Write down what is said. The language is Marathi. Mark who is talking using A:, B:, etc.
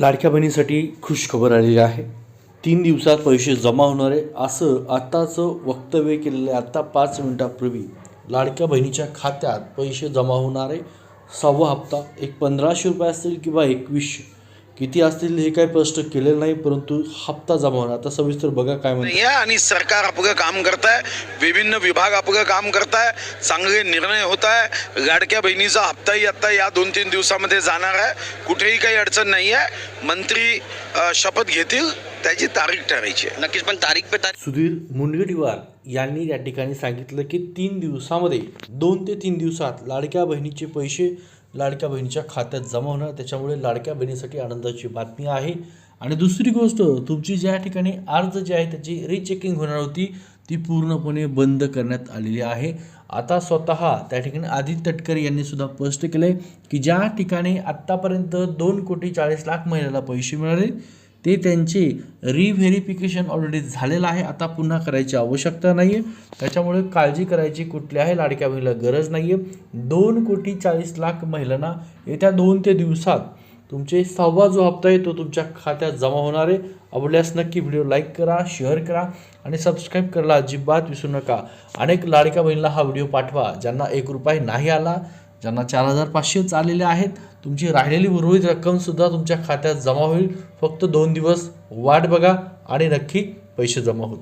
A: लाडक्या बहिणीसाठी खुश खबर आलेली आहे. तीन दिवसात पैसे जमा होणार आहे असं आत्ताचं वक्तव्य केलेलं आहे. आत्ता पाच मिनिटापूर्वी लाडक्या बहिणीच्या खात्यात पैसे जमा होणार आहे. सहावा हप्ता एक पंधराशे रुपये असतील किंवा एकवीसशे. किती असतील हे काही स्पष्ट केलेलं नाही परंतु हप्ता जमा होणार. आता सविस्तर बघा काय म्हणतात.
B: नाही आहे आणि सरकार आपलं काम करत आहे विभिन्न विभाग आपलं काम करत आहे चांगले निर्णय होत आहे लाडक्या बहिणीचा हप्ताही आता या दोन तीन दिवसामध्ये जाणार आहे. कुठेही काही अडचण नाही आहे मंत्री अ, शपथ घेतील त्याची तारीख ठरायची आहे.
C: नक्कीच पण तारीख पे तारीख
A: सुधीर मुनगंटीवार यांनी या ठिकाणी सांगितलं की तीन दिवसामध्ये दोन ते तीन दिवसात लाडक्या बहिणीचे पैसे लाडक्या बहिणीच्या खात्यात जमा होणार. त्याच्यामुळे लाडक्या बहिणीसाठी आनंदाची बातमी आहे. आणि दुसरी गोष्ट तुमची ज्या ठिकाणी अर्ज जे आहे त्याची रिचेकिंग होणार होती ती पूर्णपणे बंद करण्यात आलेली आहे. आता स्वतः त्या ठिकाणी आदित्य तटकरे यांनी सुद्धा स्पष्ट केलं आहे की ज्या ठिकाणी आत्तापर्यंत दोन कोटी चाळीस लाख महिन्याला पैसे मिळाले ते त्यांचे रिव्हेरिफिकेशन ऑलरेडी झालेलं आहे. आता पुन्हा करायची आवश्यकता नाही आहे त्याच्यामुळे काळजी करायची कुठल्याही लाडक्या बहिणीला गरज नाही आहे दोन कोटी चाळीस लाख महिलांना येत्या दोन ते दिवसात तुमचे सहावा जो हप्ता आहे तो तुमच्या खात्यात जमा होणार आहे. आवडल्यास नक्की व्हिडिओ लाईक करा शेअर करा आणि सबस्क्राईब करायला अजिबात विसरू नका. अनेक लाडक्या बहिणीला हा व्हिडिओ पाठवा. ज्यांना एक रुपये नाही आला ज्यांना चार हजार पाचशेच आलेले आहेत तुमची राहिलेली उर्वरित रक्कमसुद्धा तुमच्या खात्यात जमा होईल. फक्त दोन दिवस वाट बघा आणि नक्की पैसे जमा होतील.